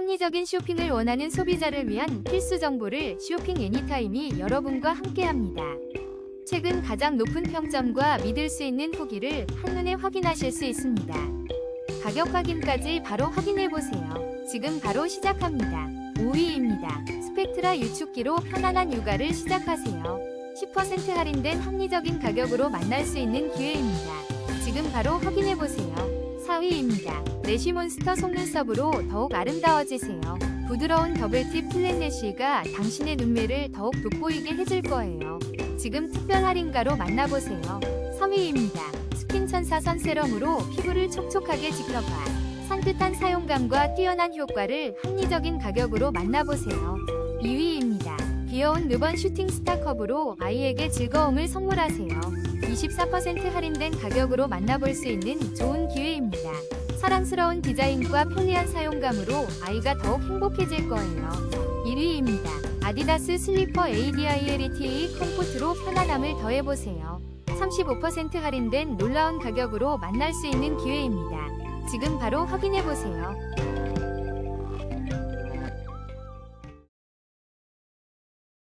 합리적인 쇼핑을 원하는 소비자를 위한 필수 정보를 쇼핑 애니타임이 여러분과 함께합니다. 최근 가장 높은 평점과 믿을 수 있는 후기를 한눈에 확인하실 수 있습니다. 가격 확인까지 바로 확인해 보세요. 지금 바로 시작합니다. 5위입니다. 스펙트라 유축기로 편안한 육아를 시작하세요. 10% 할인된 합리적인 가격으로 만날 수 있는 기회입니다. 지금 바로 확인해 보세요. 4위입니다. 내쉬몬스터 속눈썹으로 더욱 아름다워지세요. 부드러운 더블팁 플랫 내쉬가 당신의 눈매를 더욱 돋보이게 해줄 거예요. 지금 특별 할인가로 만나보세요. 3위입니다. 스킨 천사 선 세럼으로 피부를 촉촉하게 지켜봐. 산뜻한 사용감과 뛰어난 효과를 합리적인 가격으로 만나보세요. 2위입니다. 귀여운 르번 슈팅 스타 컵으로 아이에게 즐거움을 선물하세요. 24% 할인된 가격으로 만나볼 수 있는 좋은 기회입니다. 사랑스러운 디자인과 편리한 사용감으로 아이가 더욱 행복해질 거예요. 1위입니다. 아디다스 슬리퍼 ADILETA 컴포트로 편안함을 더해보세요. 35% 할인된 놀라운 가격으로 만날 수 있는 기회입니다. 지금 바로 확인해보세요.